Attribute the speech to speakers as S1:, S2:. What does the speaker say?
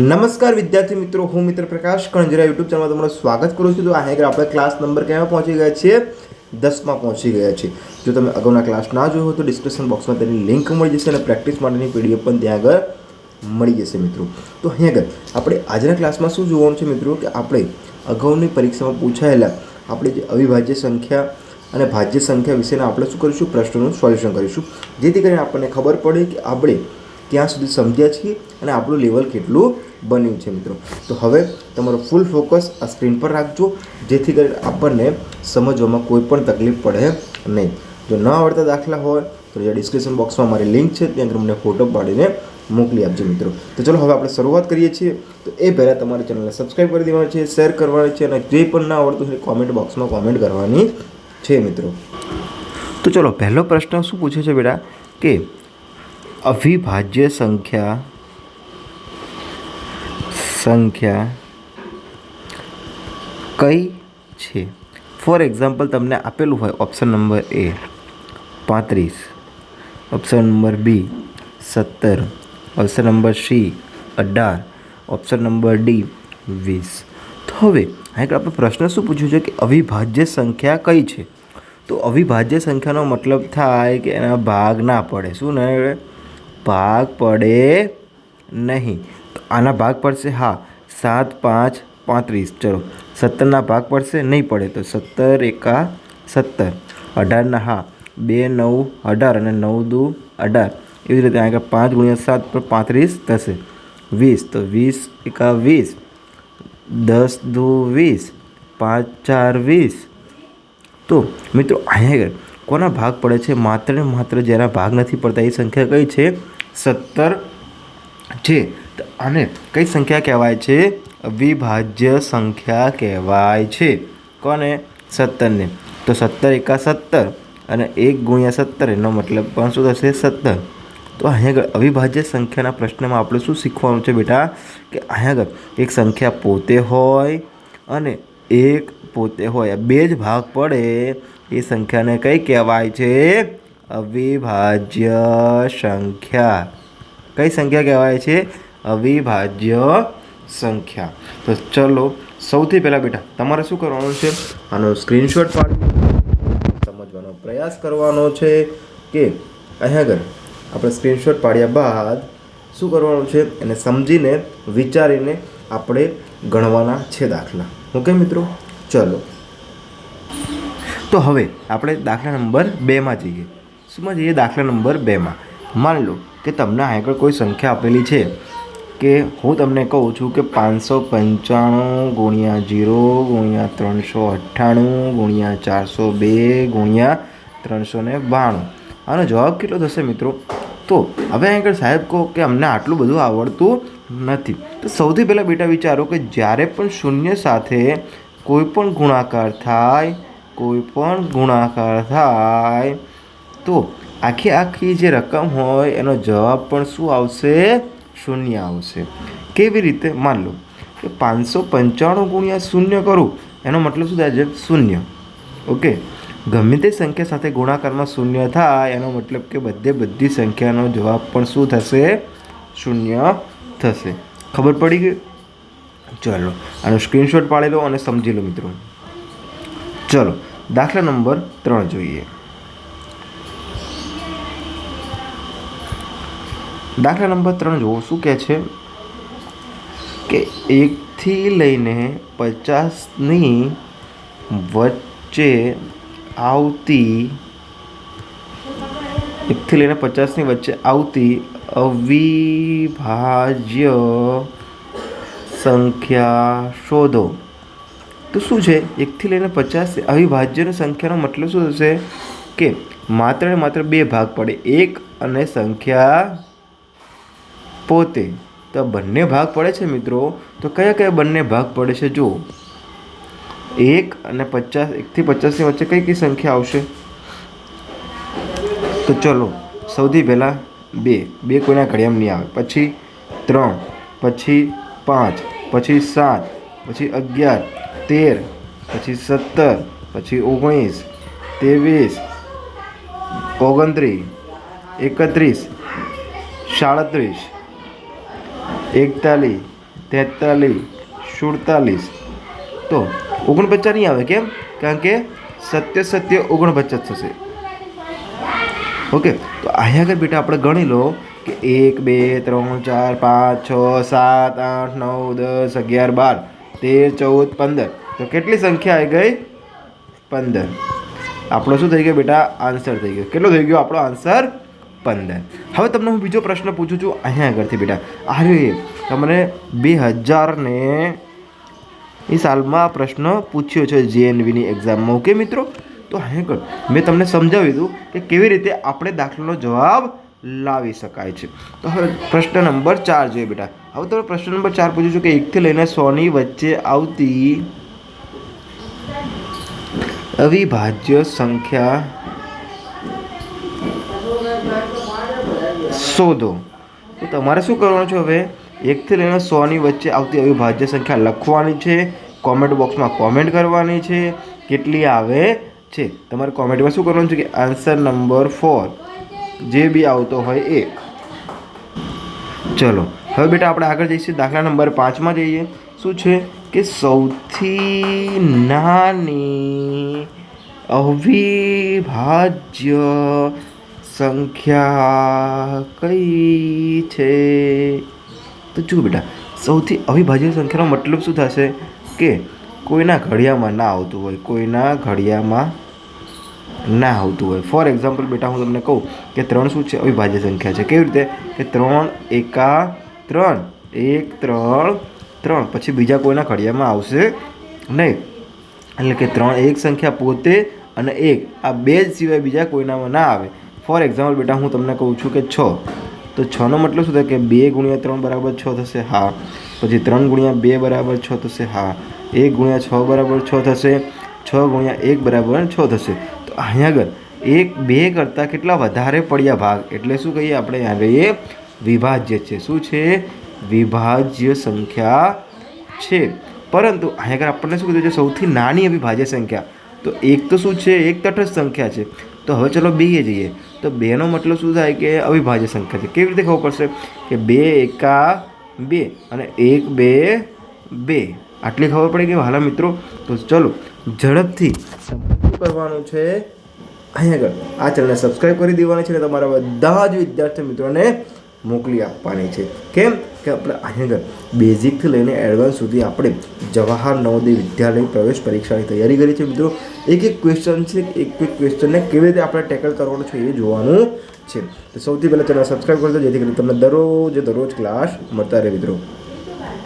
S1: નમસ્કાર વિદ્યાર્થી મિત્રો, હું મિત્ર પ્રકાશ કણજરા યુટ્યુબ ચેનલમાં તમારું સ્વાગત કરું છું. તો આ હેગર આપણે ક્લાસ નંબર ક્યાં પહોંચી ગયા છીએ દસમાં પહોંચી ગયા છીએ જો તમે અગાઉના ક્લાસ ના જોયો તો ડિસ્ક્રિપ્શન બોક્સમાં તેની લિંક મળી જશે અને પ્રેક્ટિસ માટેની પીડીએફ પણ ત્યાં આગળ મળી જશે મિત્રો. તો અહીં આગળ આપણે આજના ક્લાસમાં શું જોવાનું છે મિત્રો? કે આપણે અગાઉની પરીક્ષામાં પૂછાયેલા આપણે જે અવિભાજ્ય સંખ્યા અને ભાજ્ય સંખ્યા વિશેના આપણે શું કરીશું? પ્રશ્નોનું સોલ્યુશન કરીશું. જેથી કરીને આપણને ખબર પડે કે આપણે ક્યાં સુધી સમજ્યા છીએ અને આપણું લેવલ કેટલું બન્યું છે મિત્રો. તો હવે તમારો ફૂલ ફોકસ આ સ્ક્રીન પર રાખજો. જેથી કરીને આપણને સમજવામાં કોઈ પણ તકલીફ પડે નહીં. જો ન આવડતા દાખલા હોય, તો જે ડિસ્ક્રિપ્શન બોક્સમાં મારી લિંક છે, ત્યાં તમને મને ફોટો પાડીને મોકલી આપજો મિત્રો. તો ચલો હવે આપણે શરૂઆત કરીએ છીએ. તો એ પહેલાં તમારી ચેનલને સબસ્ક્રાઈબ કરી દેવાની છે શેર કરવાની છે, અને જે પણ ના આવડતું હોય કોમેન્ટ બોક્સમાં કોમેન્ટ કરવાની છે મિત્રો. તો ચલો પહેલો પ્રશ્ન શું પૂછે છે બેટા? કે અવિભાજ્ય સંખ્યા સંખ્યા કઈ છે? ફોર એક્ઝામ્પલ તમને આપેલું હોય ઓપ્શન નંબર એ પાંત્રીસ. ઓપ્શન નંબર બી સત્તર. ઓપ્શન નંબર સી અઢાર. ઓપ્શન નંબર ડી વીસ. તો હવે અહીં આપણે પ્રશ્ન શું પૂછ્યું છે કે અવિભાજ્ય સંખ્યા કઈ છે? તો અવિભાજ્ય સંખ્યાનો મતલબ થાય કે એના ભાગ ના પડે. શું ને? ભાગ પડે નહીં. આના ભાગ પડશે, હા, સાત, પાંચ, પાંત્રીસ. ચલો, સત્તરના ભાગ પડશે, નહીં પડે તો સત્તર એકા સત્તર. અઢારના, હા, બે, નવ, અઢાર અને નવ દુ, અઢાર. એવી રીતે આગળ પાંચ ગુણ્યા સાત પર પાંત્રીસ થશે. વીસ, તો વીસ એકા વીસ. દસ દુ વીસ. પાંચ, ચાર, વીસ. તો, મિત્રો, અહીંયા આગળ કોના ભાગ પડે છે? માત્ર ને માત્ર, જેના ભાગ નથી પડતા, એ સંખ્યા કઈ છે? સત્તર છે. આને કઈ સંખ્યા કહેવાય છે? અવિભાજ્ય સંખ્યા કહેવાય છે. કોને? સત્તરને. તો સત્તર એકા સત્તર અને એક ગુણ્યા સત્તર એનો મતલબ પણ શું થશે? સત્તર. તો અહીંયા આગળ અવિભાજ્ય સંખ્યાના પ્રશ્નમાં આપણે શું શીખવાનું છે બેટા? કે અહીંયા આગળ એક સંખ્યા પોતે હોય અને એક પોતે હોય. બે જ ભાગ પડે. એ સંખ્યાને કઈ કહેવાય છે? અવિભાજ્ય સંખ્યા. કઈ સંખ્યા કહેવાય છે? અવિભાજ્ય સંખ્યા. તો ચલો, સૌથી પહેલાં બેટા, તમારે શું કરવાનું છે? આનો સ્ક્રીનશોટ પાડી સમજવાનો પ્રયાસ કરવાનો છે કે અહીંયા આગળ આપણે સ્ક્રીનશોટ પાડ્યા બાદ શું કરવાનું છે? એને સમજીને વિચારીને આપણે ગણવાના છે દાખલા. ઓકે મિત્રો? ચલો. તો હવે આપણે દાખલા નંબર બેમાં જઈએ. શું જઈએ દાખલા નંબર બેમાં. માની લો કે તમને આગળ કોઈ સંખ્યા આપેલી છે. કે હું તમને કહું છું કે પાંચસો પંચાણું ગુણ્યા જીરો ગુણ્યા ત્રણસો અઠ્ઠાણું ગુણ્યા ચારસો બે ગુણ્યા ત્રણસો ને બાણું. આનો જવાબ કેટલો થશે મિત્રો? તો હવે આગળ સાહેબ કહો કે અમને આટલું બધું આવડતું નથી. તો સૌથી પહેલાં બેટા વિચારો કે જ્યારે પણ શૂન્ય સાથે કોઈ પણ ગુણાકાર થાય, કોઈ પણ ગુણાકાર થાય, તો આખી આખી જે રકમ હોય એનો જવાબ પણ શું આવશે? શૂન્ય આવશે. કેવી રીતે? માન લો કે પાંચસો પંચાણું ગુણ્યા શૂન્ય કરું, એનો મતલબ શું થાય? છે શૂન્ય. ઓકે? ગમે તે સંખ્યા સાથે ગુણાકારમાં શૂન્ય થાય, એનો મતલબ કે બધે બધી સંખ્યાનો જવાબ પણ શું થશે? શૂન્ય થશે. ખબર પડી ગઈ? ચલો, આનો સ્ક્રીનશોટ પાડી લો અને સમજી લો મિત્રો. ચલો, દાખલા નંબર ત્રણ જોઈએ. દાખલા નંબર ત્રણ જુઓ, શું કહે છે? કે એકથી લઈને પચાસની વચ્ચે આવતી, એકથી લઈને પચાસની વચ્ચે આવતી અવિભાજ્ય સંખ્યા શોધો. તો શું છે? એકથી લઈને પચાસ અવિભાજ્યની સંખ્યાનો મતલબ શું થશે? કે માત્ર ને માત્ર બે ભાગ પડે. એક અને સંખ્યા પોતે. તો બંને ભાગ પડે છે મિત્રો? તો કયા કયા બંને ભાગ પડે છે? જુઓ. એક અને પચાસ એકથી પચાસની વચ્ચે કઈ કઈ સંખ્યા આવશે? તો ચલો, સૌથી પહેલાં બે. બે કોઈના ઘડિયામ નહીં આવે. પછી ત્રણ, પછી પાંચ, પછી સાત, પછી અગિયાર, તેર, પછી સત્તર, પછી ઓગણીસ, ત્રેવીસ, ઓગણત્રીસ, એકત્રીસ, સાડત્રીસ. એકતાલીસ, તેતાલીસ, સુડતાલીસ. તો ઓગણપચાસ નહીં આવે કેમ? કારણ કે સત્ય સત્ય ઓગણપચાસ થશે. ઓકે, તો અહીંયા આગળ બેટા આપણે ગણી લો કે એક, બે, ત્રણ, ચાર, પાંચ, છ, સાત, આઠ, નવ, દસ, અગિયાર, બાર, તેર, ચૌદ, પંદર. તો કેટલી સંખ્યા આવી ગઈ? પંદર. આપણો શું થઈ ગયો બેટા? આન્સર થઈ ગયો. કેટલો થઈ ગયો આપણો આન્સર? પંદર હવે તમને હું બીજો પ્રશ્ન પૂછું છું. અહીંયા આગળથી બેટા. અરે તમને બે હજારને એ સાલમાં આ પ્રશ્ન પૂછ્યો છે જેએનવીની એક્ઝામમાં ઓકે મિત્રો? તો અહીંયા આગળ મેં તમને સમજાવી દીધું કે કેવી રીતે આપણે દાખલાનો જવાબ લાવી શકાય છે. તો હવે પ્રશ્ન નંબર ચાર જોઈએ બેટા. હવે તમે પ્રશ્ન નંબર ચાર પૂછું છું કે એકથી લઈને સોની વચ્ચે આવતી અવિભાજ્ય સંખ્યા શોધો. તો તમારે શું કરવાનું છે હવે? એકથી લઈને સોની વચ્ચે આવતી અવિભાજ્ય સંખ્યા લખવાની છે. કોમેન્ટ બોક્સમાં કોમેન્ટ કરવાની છે. કેટલી આવે છે? તમારે કોમેન્ટમાં શું કરવાનું છે કે આન્સર નંબર ફોર જે બી આવતો હોય એ ચલો, હવે બેટા આપણે આગળ જઈશું. દાખલા નંબર પાંચમાં જઈએ. શું છે કે સૌથી નાની અવિભાજ્ય સંખ્યા કઈ છે? તો જુઓ બેટા, સૌથી અવિભાજ્ય સંખ્યાનો મતલબ શું થશે? કે કોઈના ઘડિયામાં ના આવતું હોય, કોઈના ઘડિયામાં ના આવતું હોય. ફોર એક્ઝામ્પલ બેટા, હું તમને કહું કે ત્રણ શું છે? અવિભાજ્ય સંખ્યા છે. કેવી રીતે? કે ત્રણ એકા ત્રણ. એક, ત્રણ ત્રણ. પછી બીજા કોઈના ઘડિયામાં આવશે નહીં. એટલે કે ત્રણ એક સંખ્યા પોતે અને એક. આ બે જ સિવાય બીજા કોઈનામાં ના આવે. ફોર એક્ઝામ્પલ બેટા, હું તમને કહું છું કે છ. તો છનો મતલબ શું થાય કે બે ગુણ્યા ત્રણ બરાબર છ થશે? હા. પછી ત્રણ ગુણ્યા બે બરાબર છ થશે? હા. એક ગુણ્યા છ બરાબર છ થશે. છ ગુણ્યા એક બરાબર છ થશે. તો અહીંયા આગળ, એક બે કરતાં કેટલા વધારે પડ્યા ભાગ? એટલે શું કહીએ આપણે અહીંયા કહીએ વિભાજ્ય છે. શું છે? વિભાજ્ય સંખ્યા છે. પરંતુ અહીંયા આગળ આપણને શું કીધું છે? સૌથી નાની અવિભાજ્ય સંખ્યા. તો એક તો શું છે? એક તટસ્થ સંખ્યા છે. તો હવે ચલો બે જઈએ. તો બેનો મતલબ શું થાય કે અવિભાજ્ય સંખ્યા છે. કેવી રીતે ખબર પડશે? કે બે એકા બે અને એક બે બે. આટલી ખબર પડી કે હાલા મિત્રો. તો ચલો, ઝડપથી કરવાનું છે અહીંયા આગળ. આ ચેનલને સબસ્ક્રાઈબ કરી દેવાની છે અને તમારા બધા જ વિદ્યાર્થી મિત્રોને મોકલી આપવાની છે. કેમ? કે આપણે અહીં આગળ બેઝિકથી લઈને એડવાન્સ સુધી આપણે જવાહર નવોદય વિદ્યાલય પ્રવેશ પરીક્ષાની તૈયારી કરી છે મિત્રો. એક એક ક્વેશ્ચન છે, એક એક ક્વેશ્ચનને કેવી રીતે આપણે ટેકલ કરવાનું છે એ જોવાનું છે. તો સૌથી પહેલાં ચેનલ સબસ્ક્રાઈબ કરજો, જેથી કરીને તમને દરરોજ દરરોજ ક્લાસ મળતા રહે મિત્રો.